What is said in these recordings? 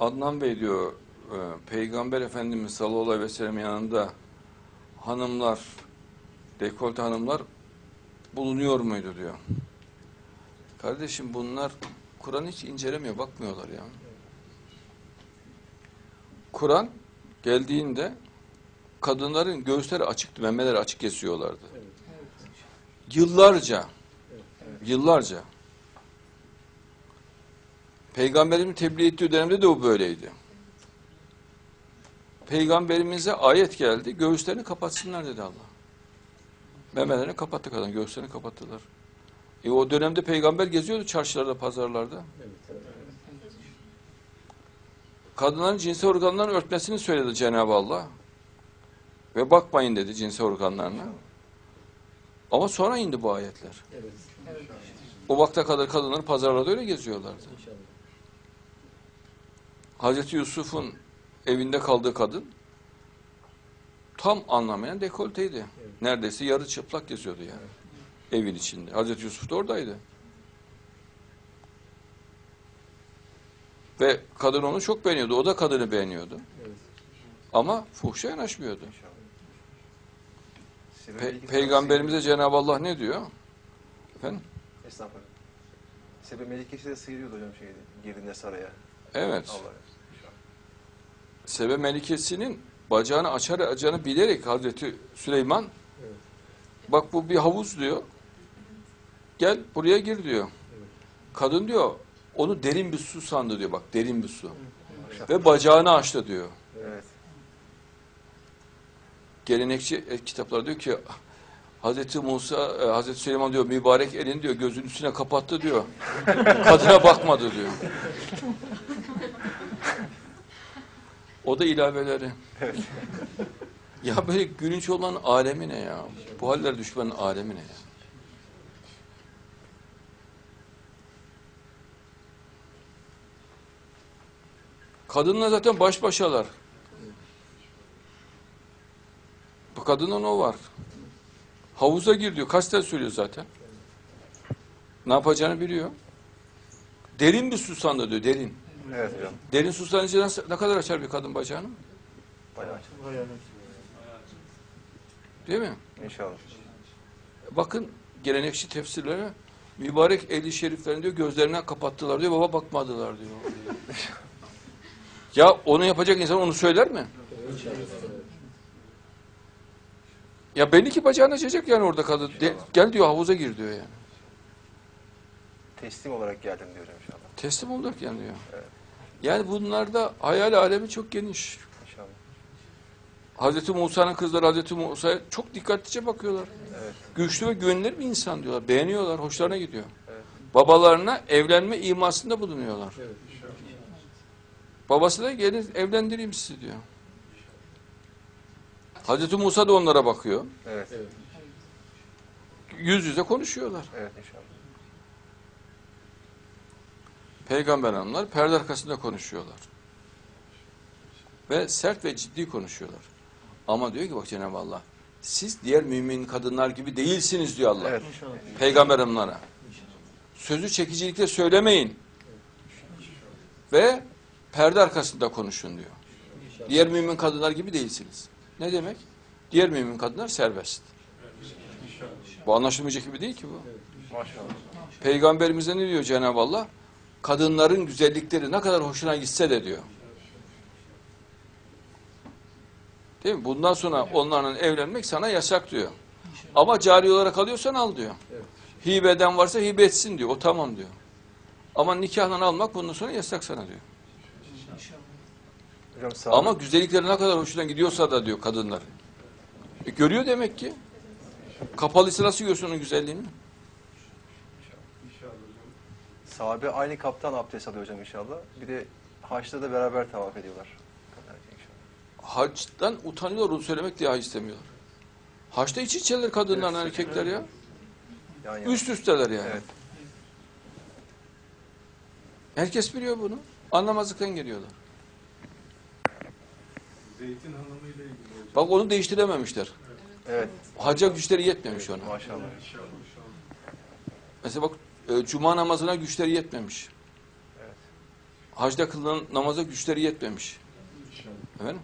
Adnan Bey diyor, e, Peygamber Efendimiz sallallahu aleyhi ve sellem yanında hanımlar, dekolte hanımlar bulunuyor muydu diyor. Kardeşim bunlar Kur'an hiç incelemiyor, bakmıyorlar ya. Kur'an geldiğinde kadınların göğüsleri açıktı, memeleri açık kesiyorlardı. Yıllarca, yıllarca. Peygamberimiz tebliğ ettiği dönemde de o böyleydi. Peygamberimize ayet geldi, göğüslerini kapatsınlar dedi Allah. Memelerini kapattı kadın, göğüslerini kapattılar. E o dönemde peygamber geziyordu çarşılarda, pazarlarda. Kadınların cinsel organlarını örtmesini söyledi Cenab-ı Allah. Ve bakmayın dedi cinsel organlarına. Ama sonra indi bu ayetler. Evet. O vakte kadar kadınlar pazarlarda öyle geziyorlardı. İnşallah. Hazreti Yusuf'un evinde kaldığı kadın tam anlamayan dekolteydi. Evet. Neredeyse yarı çıplak geziyordu yani. Evin içinde. Hazreti Yusuf da oradaydı. Ve kadın onu çok beğeniyordu. O da kadını beğeniyordu. Evet. Ama fuhşa yanaşmıyordu. Pe- Peygamberimize Cenab-ı Allah ne diyor? Efendim? Estağfurullah. Sebe Melikesi de sıyırıyordu hocam şeydi. Girdiğinde saraya. Evet. Sebe Melikesi'nin bacağını açar açacağını bilerek Hazreti Süleyman Evet. bak bu bir havuz diyor. Gel buraya gir diyor. Evet. Kadın diyor onu derin bir su sandı diyor bak derin bir su. Ve bacağını açtı diyor. Evet. Gelenekçi e, kitaplar diyor ki Hazreti Musa, e, Hazreti Süleyman diyor mübarek elini diyor gözünün üstüne kapattı diyor. Kadına bakmadı diyor. O da ilaveleri. ya böyle gülünç olan alemi ne ya? Bu haller düşmanın alemi ne ya? Kadınla zaten baş başalar. Bu kadının o var. Havuza gir diyor. Kaç tane söylüyor zaten. Ne yapacağını biliyor. Derin bir su sandı diyor. Derin. Evet hocam. Derin su sanınca nasıl- ne kadar açar bir kadın bacağını? Bayağı açık. Değil mi? İnşallah. Bakın gelenekçi tefsirlere mübarek eli şeriflerini diyor gözlerinden kapattılar diyor. Baba bakmadılar diyor. ya onu yapacak insan onu söyler mi? Ya belli ki bacağını açacak yani orada kadın. De- gel diyor havuza gir diyor yani. Teslim olarak geldim diyor inşallah. Teslim olduk yani diyor. Evet. Yani bunlarda hayal alemi çok geniş. Hazreti Musa'nın kızları Hazreti Musa'ya çok dikkatlice bakıyorlar. Evet. Güçlü ve güvenilir bir insan diyorlar. Beğeniyorlar, hoşlarına gidiyor. Evet. Babalarına evlenme imasında bulunuyorlar. Evet. Babası da gelin evlendireyim sizi diyor. Hazreti Musa da onlara bakıyor. Evet. Yüz yüze konuşuyorlar. Evet inşallah. Peygamber hanımlar perde arkasında konuşuyorlar. Ve sert ve ciddi konuşuyorlar. Ama diyor ki bak Cenab-ı Allah siz diğer mümin kadınlar gibi değilsiniz diyor Allah. Evet. Peygamber hanımlara. Sözü çekicilikle söylemeyin. Ve perde arkasında konuşun diyor. Diğer mümin kadınlar gibi değilsiniz. Ne demek? Diğer mümin kadınlar serbest. Bu anlaşılmayacak gibi değil ki bu. Maşallah. Peygamberimize ne diyor Cenab-ı Allah? Kadınların güzellikleri ne kadar hoşuna gitse de diyor. Değil mi? Bundan sonra onlarla evlenmek sana yasak diyor. Ama cari olarak alıyorsan al diyor. Hibeden varsa hibe etsin diyor. O tamam diyor. Ama nikahla almak bundan sonra yasak sana diyor. Hocam sağ Ama güzellikleri ne kadar hoşuna gidiyorsa da diyor kadınlar. E, görüyor demek ki. Kapalıysa nasıl görsün onun güzelliğini? Sahabe aynı kaptan abdest alıyor hocam inşallah. Bir de haçta da beraber tavaf ediyorlar. İnşallah. Haçtan utanıyorlar onu söylemek diye istemiyorlar. Haçta iç içeler kadınlarla Evet. erkekler ya. Yan yana. Üst üsteler yani. Evet. Herkes biliyor bunu. Anlamazlıktan geliyorlar. Zeytin Hanımı ile ilgili hocam. Bak onu değiştirememişler. Evet. Hacca güçleri yetmemiş ona. Maşallah. Mesela bak e, cuma namazına güçleri yetmemiş. Evet. hacda kılınan namaza güçleri yetmemiş. İnşallah. Efendim?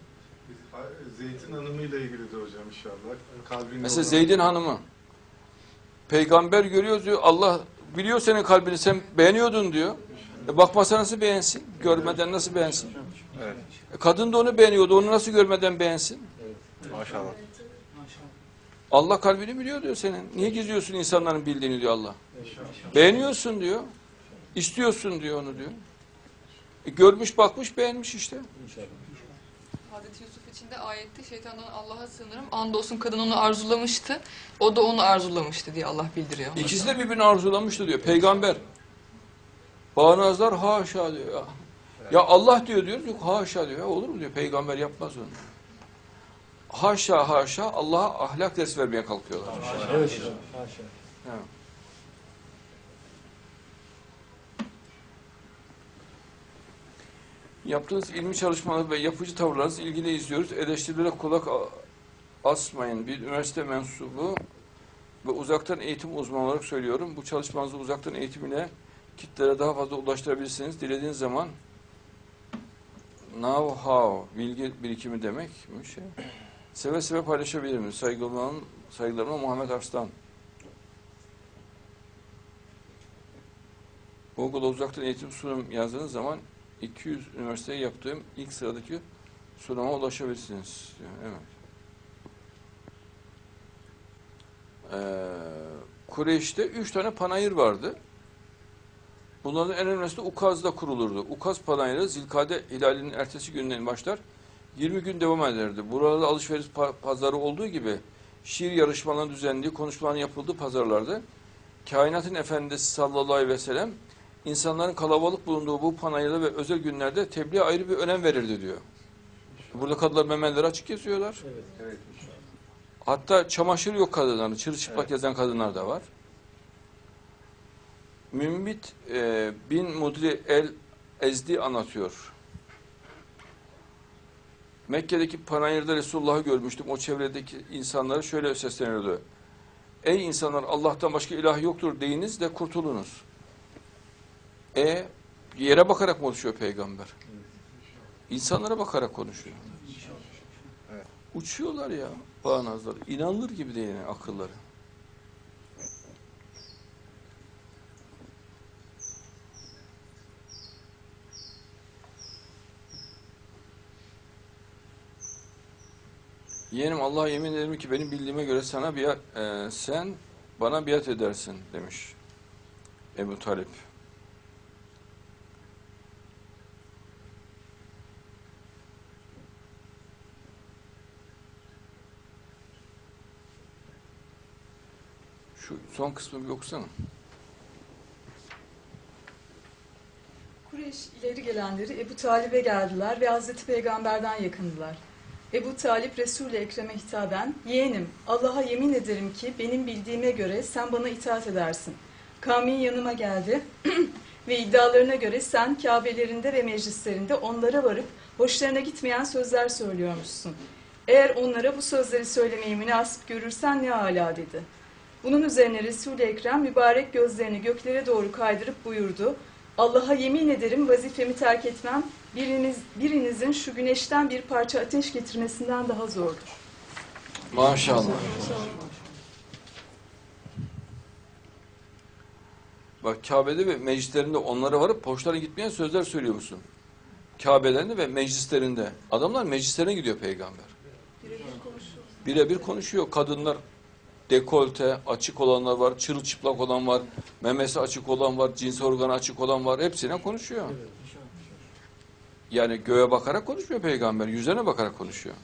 Biz- Zeytin Hanımı ile ilgili de hocam inşallah. Kalbinde Mesela olan- Zeyd'in hanımı. Peygamber görüyor diyor. Allah biliyor senin kalbini. Sen beğeniyordun diyor. E bakmasa nasıl beğensin? Görmeden nasıl beğensin? Evet. E kadın da onu beğeniyordu. Onu nasıl görmeden beğensin? Maşallah. Allah kalbini biliyor diyor senin. Niye gizliyorsun insanların bildiğini diyor Allah. Beğeniyorsun diyor. İstiyorsun diyor onu diyor. E görmüş bakmış beğenmiş işte. Hazreti Yusuf için de ayette şeytandan Allah'a sığınırım. Andolsun kadın onu arzulamıştı. O da onu arzulamıştı diye Allah bildiriyor. İkisi de birbirini arzulamıştı diyor. Peygamber. Bağnazlar haşa diyor ya. Ya Allah diyor diyor. Yok haşa diyor. Ya olur mu diyor. Peygamber yapmaz onu. Haşa haşa Allah'a ahlak dersi vermeye kalkıyorlar. Evet. Haşa. Evet. Yaptığınız ilmi çalışmalar ve yapıcı tavırlarınızı ilgili izliyoruz. Eleştirilere kulak asmayın. Bir üniversite mensubu ve uzaktan eğitim uzmanı olarak söylüyorum. Bu çalışmanızı uzaktan eğitim ile kitlere daha fazla ulaştırabilirsiniz. Dilediğiniz zaman know-how, bilgi birikimi demekmiş. Seve seve paylaşabilirim. Saygılarımla, saygılarımla Muhammed Arslan. Google'a uzaktan eğitim sunum yazdığınız zaman 200 üniversiteye yaptığım ilk sıradaki sunuma ulaşabilirsiniz. diyor. Evet. Ee, Kureyş'te 3 tane panayır vardı. Bunların en önemlisi de Ukaz'da kurulurdu. Ukaz panayırı Zilkade hilalinin ertesi günden başlar. 20 gün devam ederdi. Burada alışveriş pa- pazarı olduğu gibi şiir yarışmalarının düzenlendiği, konuşmaların yapıldığı pazarlarda kainatın efendisi sallallahu aleyhi ve sellem insanların kalabalık bulunduğu bu panayırda ve özel günlerde tebliğe ayrı bir önem verirdi diyor. Burada kadınlar memeleri açık geziyorlar. Evet. Evet. Hatta çamaşır yok kadınların, çırılçıplak Evet. gezen kadınlar da var. Mümbit e, bin Mudri el Ezdi anlatıyor. Mekke'deki panayırda Resulullah'ı görmüştüm. O çevredeki insanlara şöyle sesleniyordu. Ey insanlar Allah'tan başka ilah yoktur deyiniz de kurtulunuz. E yere bakarak mı konuşuyor peygamber? İnsanlara bakarak konuşuyor. Uçuyorlar ya bağnazlar. İnanılır gibi değil yani akılları. Yeğenim Allah'a yemin ederim ki benim bildiğime göre sana biat, e, sen bana biat edersin demiş Ebu Talip. Şu son kısmı bir okusana. Kureyş ileri gelenleri Ebu Talib'e geldiler ve Hazreti Peygamber'den yakındılar. Ebu Talip Resul-i Ekrem'e hitaben, yeğenim Allah'a yemin ederim ki benim bildiğime göre sen bana itaat edersin. Kavmin yanıma geldi ve iddialarına göre sen Kabe'lerinde ve meclislerinde onlara varıp hoşlarına gitmeyen sözler söylüyormuşsun. Eğer onlara bu sözleri söylemeyi münasip görürsen ne âlâ dedi. Bunun üzerine Resul-i Ekrem mübarek gözlerini göklere doğru kaydırıp buyurdu. Allah'a yemin ederim vazifemi terk etmem biriniz, birinizin şu güneşten bir parça ateş getirmesinden daha zordur. Maşallah. Bak Kabe'de ve meclislerinde onlara varıp hoşlarına gitmeyen sözler söylüyor musun? Kabe'lerinde ve meclislerinde. Adamlar meclislerine gidiyor peygamber. Birebir konuşuyor. Kadınlar dekolte, açık olanlar var, çırılçıplak olan var, memesi açık olan var, cins organı açık olan var. Hepsine konuşuyor. Yani göğe bakarak konuşmuyor peygamber. Yüzlerine bakarak konuşuyor.